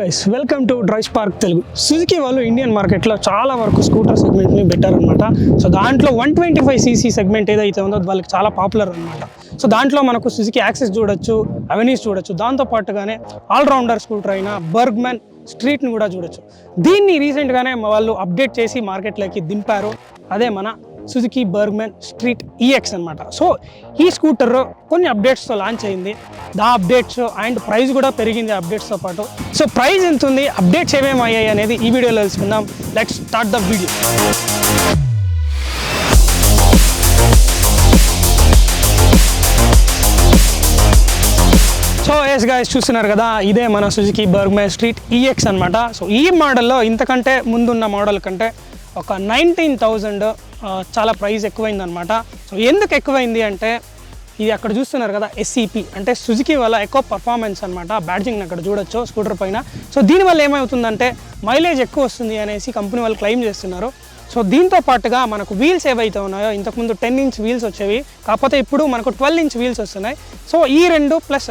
Guys welcome to drive park Telugu Suzuki వాళ్ళు Indian మార్కెట్లో చాలా వరకు స్కూటర్ సెగ్మెంట్ని పెట్టారనమాట సో దాంట్లో one twenty five CC segment ఏదైతే ఉందో వాళ్ళకి చాలా పాపులర్ అనమాట సో దాంట్లో మనకు సుజుకి యాక్సెస్ చూడొచ్చు అవెన్యూస్ చూడొచ్చు. దాంతో పాటుగానే ఆల్రౌండర్ స్కూటర్ అయిన బర్గ్మెన్ స్ట్రీట్ని కూడా చూడొచ్చు. దీన్ని రీసెంట్గానే వాళ్ళు అప్డేట్ చేసి మార్కెట్లోకి దింపారు. అదే మన సుజుకి బర్గ్మెన్ స్ట్రీట్ ఈఎక్స్ అనమాట సో ఈ స్కూటర్ కొన్ని అప్డేట్స్తో లాంచ్ అయింది. దా అప్డేట్స్ అండ్ ప్రైస్ కూడా పెరిగింది అప్డేట్స్తో పాటు. సో ప్రైస్ ఎంత ఉంది? అప్డేట్స్ ఏమేమి అయ్యాయి అనేది ఈ వీడియోలో తెలుసుకుందాం. Let's start the video so yes guys చూస్తున్నారు కదా ఇదే మన సుజుకి బర్గ్మెన్ స్ట్రీట్ ఈఎక్స్ అనమాట సో ఈ మోడల్లో ఇంతకంటే ముందున్న మోడల్ కంటే ఒక నైన్టీన్ థౌజండ్ చాలా ప్రైస్ ఎక్కువైంది అనమాట సో ఎందుకు ఎక్కువైంది అంటే ఇది అక్కడ చూస్తున్నారు కదా ఎస్సీపీ అంటే సుజుకి వల్ల ఎక్కువ పర్ఫార్మెన్స్ అనమాట బ్యాడ్జింగ్ అక్కడ చూడొచ్చు స్కూటర్ పైన. సో దీనివల్ల ఏమవుతుందంటే మైలేజ్ ఎక్కువ వస్తుంది అనేసి కంపెనీ వాళ్ళు క్లెయిమ్ చేస్తున్నారు. సో దీంతో పాటుగా మనకు వీల్స్ ఏవైతే ఉన్నాయో ఇంతకుముందు టెన్ ఇంచ్ వీల్స్ వచ్చేవి కాకపోతే ఇప్పుడు మనకు ట్వెల్వ్ ఇంచ్ వీల్స్ వస్తున్నాయి. సో ఈ రెండు ప్లస్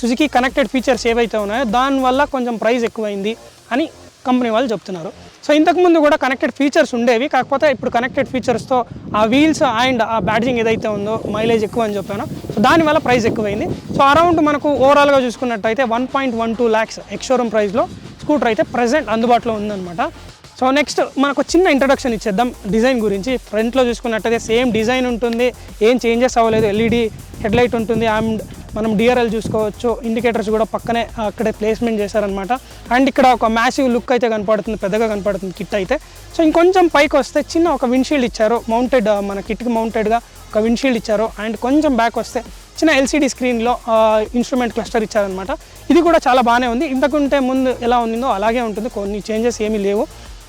సుజుకి కనెక్టెడ్ ఫీచర్స్ ఏవైతే ఉన్నాయో దానివల్ల కొంచెం ప్రైస్ ఎక్కువైంది అని కంపెనీ వాళ్ళు చెప్తున్నారు. సో ఇంతకుముందు కూడా కనెక్టెడ్ ఫీచర్స్ ఉండేవి. కాకపోతే ఇప్పుడు కనెక్టెడ్ ఫీచర్స్తో ఆ వీల్స్ అండ్ ఆ బ్యాడ్జింగ్ ఏదైతే ఉందో మైలేజ్ ఎక్కువ అని చెప్పాను. సో దానివల్ల ప్రైస్ ఎక్కువైంది. సో అరౌండ్ మనకు ఓవరాల్గా చూసుకున్నట్టయితే one point one two lakhs ex showroom ప్రైస్లో స్కూటర్ అయితే ప్రజెంట్ అందుబాటులో ఉందన్నమాట. సో నెక్స్ట్ మనకు చిన్న ఇంట్రడక్షన్ ఇచ్చేద్దాం. డిజైన్ గురించి. ఫ్రంట్లో చూసుకున్నట్టయితే సేమ్ డిజైన్ ఉంటుంది. ఏం చేంజెస్ అవ్వలేదు. ఎల్ఈడి హెడ్లైట్ ఉంటుంది. అండ్ మనం డిఆర్ఎల్ చూసుకోవచ్చు. ఇండికేటర్స్ కూడా పక్కనే అక్కడే ప్లేస్మెంట్ చేశారనమాట అండ్ ఇక్కడ ఒక మ్యాసివ్ లుక్ అయితే కనపడుతుంది. పెద్దగా కనపడుతుంది కిట్ అయితే. సో ఇంకొంచెం పైకి వస్తే చిన్న ఒక విండ్షీల్డ్ ఇచ్చారు. మౌంటెడ్ మన కిట్కి మౌంటెడ్గా ఒక విండ్షీల్డ్ ఇచ్చారు. అండ్ కొంచెం బ్యాక్ వస్తే చిన్న ఎల్సీడీ స్క్రీన్లో ఇన్స్ట్రుమెంట్ క్లస్టర్ ఇచ్చారనమాట ఇది కూడా చాలా బాగానే ఉంది. ఇంతకుంటే ముందు ఎలా ఉందో అలాగే ఉంటుంది. కొన్ని చేంజెస్ ఏమీ లేవు.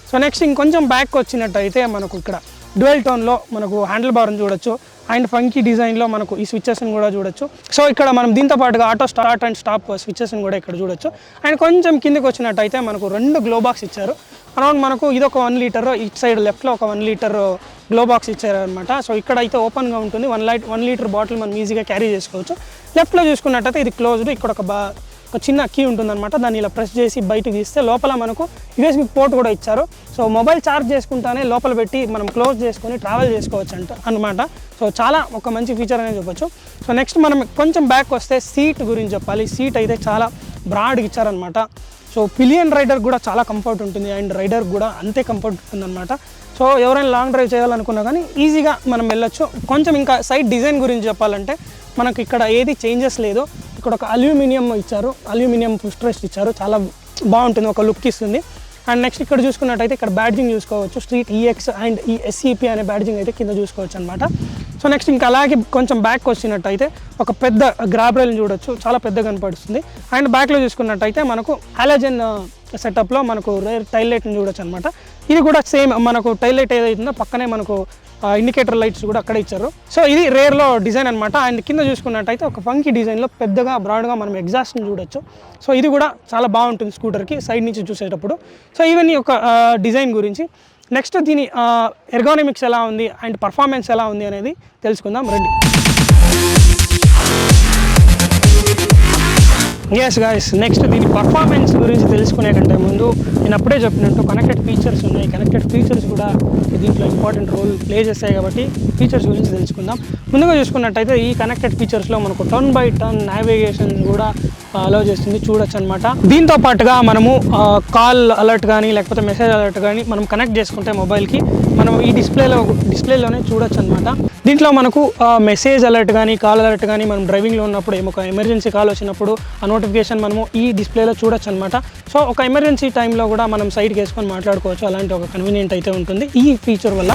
సో నెక్స్ట్ ఇంకొంచెం బ్యాక్ వచ్చినట్టయితే మనకు ఇక్కడ డ్యూయల్ టోన్లో మనకు హ్యాండిల్ బార్ని చూడొచ్చు. అండ్ ఫంకీ డిజైన్లో మనకు ఈ స్విచ్చెస్ని కూడా చూడొచ్చు. సో ఇక్కడ మనం దీంతో పాటుగా ఆటో స్టార్ట్ అండ్ స్టాప్ స్విచ్చెస్ని కూడా ఇక్కడ చూడొచ్చు. అండ్ కొంచెం కిందకి వచ్చినట్టయితే మనకు రెండు గ్లో బాక్స్ ఇచ్చారు. అరౌండ్ మనకు ఇది ఒక వన్ లీటర్ ఇటు సైడ్ లెఫ్ట్లో ఒక వన్ లీటర్ గ్లో బాక్స్ ఇచ్చారనమాట సో ఇక్కడ అయితే ఓపెన్గా ఉంటుంది. One light one litre bottle మనం ఈజీగా క్యారీ చేసుకోవచ్చు. లెఫ్ట్లో చూసుకున్నట్టయితే ఇది క్లోజ్డ్ ఇక్కడ ఒక బా ఒక చిన్న కీ ఉంటుందన్నమాట. దాన్ని ఇలా ప్రెస్ చేసి బయటకు తీస్తే లోపల మనకు యూఎస్బి పోర్ట్ కూడా ఇచ్చారు. సో మొబైల్ ఛార్జ్ చేసుకుంటానే లోపల పెట్టి మనం క్లోజ్ చేసుకొని ట్రావెల్ చేసుకోవచ్చు అంట అనమాట సో చాలా ఒక మంచి ఫీచర్ అనేది చెప్పొచ్చు. సో నెక్స్ట్ మనం కొంచెం బ్యాక్ వస్తే సీట్ గురించి చెప్పాలి. సీట్ అయితే చాలా బ్రాడ్గా ఇచ్చారనమాట సో పిలియన్ రైడర్ కూడా చాలా కంఫర్ట్ ఉంటుంది. అండ్ రైడర్ కూడా అంతే కంఫర్ట్ ఉంటుందన్నమాట సో ఎవరైనా లాంగ్ డ్రైవ్ చేయాలనుకున్నా కానీ ఈజీగా మనం వెళ్ళొచ్చు. కొంచెం ఇంకా సైడ్ డిజైన్ గురించి చెప్పాలంటే మనకి ఇక్కడ ఏది చేంజెస్ లేదు. ఇక్కడ ఒక అల్యూమినియం ఇచ్చారు అల్యూమినియం ఫుస్ట్రెస్ట్ ఇచ్చారు. చాలా బాగుంటుంది ఒక లుక్ ఇస్తుంది. అండ్ నెక్స్ట్ ఇక్కడ చూసుకున్నట్టయితే ఇక్కడ బ్యాడ్జింగ్ చూసుకోవచ్చు స్ట్రీట్ ఈఎక్స్ అండ్ ఈ ఎస్ఈపి అనే బ్యాడ్జింగ్ అయితే కింద చూసుకోవచ్చు అనమాట సో నెక్స్ట్ ఇంకా అలాగే కొంచెం బ్యాక్ వచ్చినట్టయితే ఒక పెద్ద గ్రాబ్రైల్ని చూడొచ్చు. చాలా పెద్దగా కనపడుతుంది. అండ్ బ్యాక్లో చూసుకున్నట్టయితే మనకు హాలోజన్ సెటప్లో uh, మనకు రేర్ టైల్ లైట్ని చూడొచ్చు అనమాట ఇది కూడా సేమ్ మనకు టైల్ లైట్ ఏదైతుందో పక్కనే మనకు uh, ఇండికేటర్ లైట్స్ కూడా అక్కడ ఇచ్చారు. సో ఇది రేర్లో డిజైన్ అనమాట అండ్ కింద చూసుకున్నట్టయితే ఒక ఫంకీ డిజైన్లో పెద్దగా బ్రాడ్గా మనం ఎగ్జాస్ట్ని చూడొచ్చు. సో ఇది కూడా చాలా బాగుంటుంది స్కూటర్కి సైడ్ నుంచి చూసేటప్పుడు. సో ఇవన్నీ ఒక డిజైన్ గురించి నెక్స్ట్ దీని ఎర్గానమిక్స్ ఎలా ఉంది అండ్ పర్ఫార్మెన్స్ ఎలా ఉంది అనేది తెలుసుకుందాం. రండి. ఎస్ గాయస్ నెక్స్ట్ దీని పర్ఫార్మెన్స్ గురించి తెలుసుకునే కంటే ముందు నేను అప్పుడే చెప్పినట్టు కనెక్టెడ్ ఫీచర్స్ ఉన్నాయి. కనెక్టెడ్ ఫీచర్స్ కూడా దీంట్లో ఇంపార్టెంట్ రోల్ ప్లే చేస్తాయి కాబట్టి ఫీచర్స్ గురించి తెలుసుకుందాం. ముందుగా చూసుకున్నట్టయితే ఈ కనెక్టెడ్ ఫీచర్స్లో మనకు టర్న్ బై టర్న్ నావిగేషన్ కూడా అలౌ చేస్తుంది చూడొచ్చు అనమాట దీంతో పాటుగా మనము కాల్ అలర్ట్ కానీ లేకపోతే మెసేజ్ అలర్ట్ కానీ మనం కనెక్ట్ చేసుకుంటే మొబైల్కి మనం ఈ డిస్ప్లేలో డిస్ప్లేలోనే చూడొచ్చు అనమాట దీంట్లో మనకు మెసేజ్ అలర్ట్ కానీ కాల్ అలర్ట్ కానీ మనం డ్రైవింగ్లో ఉన్నప్పుడు ఏమో ఒక ఎమర్జెన్సీ కాల్ వచ్చినప్పుడు ఆ నోటిఫికేషన్ మనము ఈ డిస్ప్లేలో చూడొచ్చు అనమాట సో ఒక ఎమర్జెన్సీ టైంలో కూడా మనం సైడ్కి వేసుకొని మాట్లాడుకోవచ్చు. అలాంటి ఒక కన్వీనియంట్ అయితే ఉంటుంది. ఈ ఫీచర్ వల్ల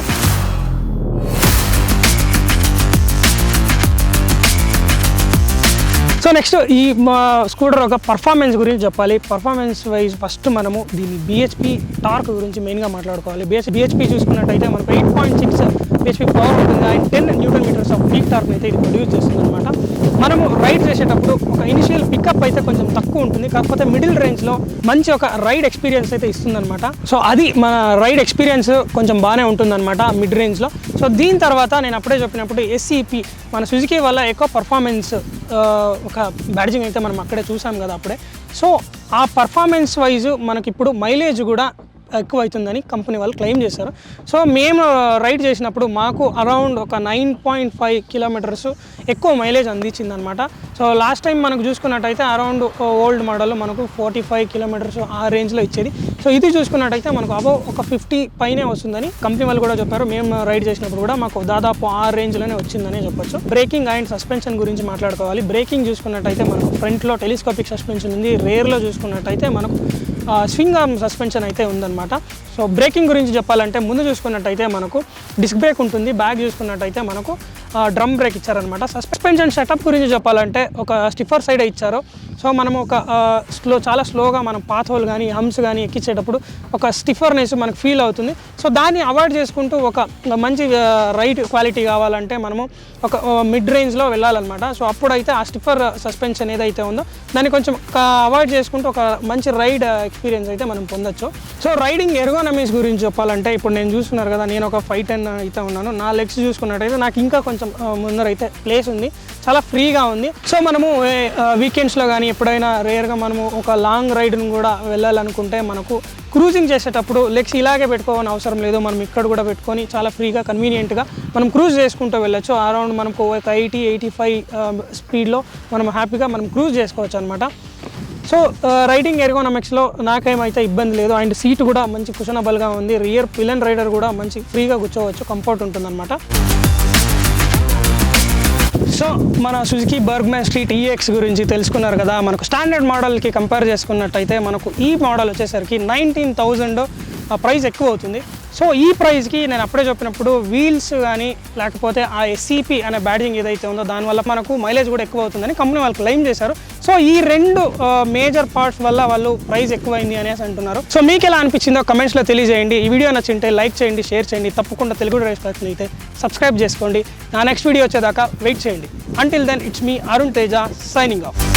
నెక్స్ట్ ఈ మా స్కూటర్ ఒక పర్ఫార్మెన్స్ గురించి చెప్పాలి. పర్ఫార్మెన్స్ వైజ్ ఫస్ట్ మనము దీని బిహెచ్పి టార్క్ గురించి మెయిన్గా మాట్లాడుకోవాలి. బిహెచ్ బిహెచ్పి చూసుకున్నట్టయితే మనకు eight point six BHP power ఉంటుంది. And ten newton metres of peak torque అయితే ఇది ప్రొడ్యూస్ చేస్తుంది అనమాట మనము రైడ్ చేసేటప్పుడు ఒక ఇనిషియల్ పికప్ అయితే కొంచెం తక్కువ ఉంటుంది. కాకపోతే మిడిల్ రేంజ్లో మంచి ఒక రైడ్ ఎక్స్పీరియన్స్ అయితే ఇస్తుందన్నమాట. సో అది మన రైడ్ ఎక్స్పీరియన్స్ కొంచెం బాగానే ఉంటుందన్నమాట మిడ్ రేంజ్లో సో సో దీని తర్వాత నేను అప్పుడే చెప్పినప్పుడు ఎస్సీపీ మన సుజుకి వల్ల ఎక్కువ పర్ఫార్మెన్స్ ఒక బ్యాడ్జింగ్ అయితే మనం అక్కడే చూసాం కదా అప్పుడే. సో ఆ పర్ఫార్మెన్స్ వైజ్ మనకి ఇప్పుడు మైలేజ్ కూడా ఎక్కువ అవుతుందని కంపెనీ వాళ్ళు క్లెయిమ్ చేశారు. సో మేము రైడ్ చేసినప్పుడు మాకు అరౌండ్ ఒక నైన్ పాయింట్ ఫైవ్ కిలోమీటర్స్ ఎక్కువ మైలేజ్ అందించింది అనమాట సో లాస్ట్ టైం మనకు చూసుకున్నట్టయితే అరౌండ్ ఓల్డ్ మోడల్ మనకు ఫార్టీ ఫైవ్ కిలోమీటర్స్ ఆ రేంజ్లో ఇచ్చేది. సో ఇది చూసుకున్నట్టయితే మనకు అబౌవ్ ఒక ఫిఫ్టీ పైనే వస్తుందని కంపెనీ వాళ్ళు కూడా చెప్పారు. మేము రైడ్ చేసినప్పుడు కూడా మాకు దాదాపు ఆ రేంజ్లోనే వచ్చిందని చెప్పొచ్చు. బ్రేకింగ్ అండ్ సస్పెన్షన్ గురించి మాట్లాడుకోవాలి. బ్రేకింగ్ చూసుకున్నట్టయితే మనకు ఫ్రంట్లో టెలిస్కోపిక్ సస్పెన్షన్ ఉంది. రేర్లో చూసుకున్నట్టయితే మనకు స్వింగ్ ఆర్మ్ సస్పెన్షన్ అయితే ఉందన్నమాట సో బ్రేకింగ్ గురించి చెప్పాలంటే ముందు చూసుకున్నట్టయితే మనకు డిస్క్ బ్రేక్ ఉంటుంది. బ్యాక్ చూసుకున్నట్టయితే మనకు డ్రమ్ బ్రేక్ ఇచ్చారనమాట సస్పెన్షన్ సెటప్ గురించి చెప్పాలంటే ఒక స్టిఫర్ సైడ్ ఇచ్చారు. సో మనం ఒక స్లో చాలా స్లోగా మనం పాత్ కానీ హమ్స్ కానీ ఎక్కించేటప్పుడు ఒక స్టిఫర్నెస్ మనకు ఫీల్ అవుతుంది. సో దాన్ని అవాయిడ్ చేసుకుంటూ ఒక మంచి రైట్ క్వాలిటీ కావాలంటే మనము ఒక మిడ్ రేంజ్లో వెళ్ళాలన్నమాట. సో అప్పుడైతే ఆ స్టిఫర్ సస్పెన్షన్ ఏదైతే ఉందో దాన్ని కొంచెం అవాయిడ్ చేసుకుంటూ ఒక మంచి రైడ్ ఎక్స్పీరియన్స్ అయితే మనం పొందొచ్చు. సో రైడింగ్ ఎర్గోనమీస్ గురించి చెప్పాలంటే ఇప్పుడు నేను చూస్తున్నారు కదా నేను ఒక ఫైవ్ టెన్ అయితే ఉన్నాను. నా లెగ్స్ చూసుకున్నట్టయితే నాకు ఇంకా కొంచెం ముందరైతే ప్లేస్ ఉంది. చాలా ఫ్రీగా ఉంది. సో మనము వీకెండ్స్లో కానీ ఎప్పుడైనా రేర్గా మనము ఒక లాంగ్ రైడ్ను కూడా వెళ్ళాలనుకుంటే మనకు క్రూజింగ్ చేసేటప్పుడు లెగ్స్ ఇలాగే పెట్టుకోవాలని అవసరం లేదు. మనం ఇక్కడ కూడా పెట్టుకొని చాలా ఫ్రీగా కన్వీనియంట్గా మనం క్రూజ్ చేసుకుంటూ వెళ్ళొచ్చు. అరౌండ్ మనకు ఒక ఎయిటీ ఎయిటీ ఫైవ్ స్పీడ్లో మనం హ్యాపీగా మనం క్రూజ్ చేసుకోవచ్చు అనమాట సో రైడింగ్ ఎర్గోనామిక్స్లో నాకేమైతే ఇబ్బంది లేదు. అండ్ సీట్ కూడా మంచి కుషనబుల్గా ఉంది. రియర్ పిలన్ రైడర్ కూడా మంచి ఫ్రీగా కూర్చోవచ్చు. కంఫర్ట్ ఉంటుందన్నమాట. మన సుజుకి బర్గ్మ్యాన్ స్ట్రీట్ ఈఎక్స్ గురించి తెలుసుకున్నారు కదా. మనకు స్టాండర్డ్ మోడల్కి కంపేర్ చేసుకున్నట్టయితే మనకు ఈ మోడల్ వచ్చేసరికి నైన్టీన్ థౌజండ్ ప్రైస్ ఎక్కువ అవుతుంది. సో ఈ ప్రైస్కి నేను అప్పుడే చెప్పినప్పుడు వీల్స్ కానీ లేకపోతే ఆ ఎస్సీపీ అనే బ్యాటింగ్ ఏదైతే ఉందో దానివల్ల మనకు మైలేజ్ కూడా ఎక్కువ అవుతుందని కంపెనీ వాళ్ళు క్లెయిమ్ చేశారు. సో ఈ రెండు మేజర్ పార్ట్స్ వల్ల వాళ్ళు ప్రైస్ ఎక్కువైంది అనేసి అంటున్నారు. సో మీకు ఎలా అనిపించిందో కమెంట్స్లో తెలియజేయండి. ఈ వీడియో నచ్చింటే లైక్ చేయండి షేర్ చేయండి. తప్పకుండా తెలుగు డ్రైవ్ అయితే సబ్స్క్రైబ్ చేసుకోండి. నా నెక్స్ట్ వీడియో వచ్చేదాకా వెయిట్ చేయండి. Until then, it's me, Arun Teja, signing off.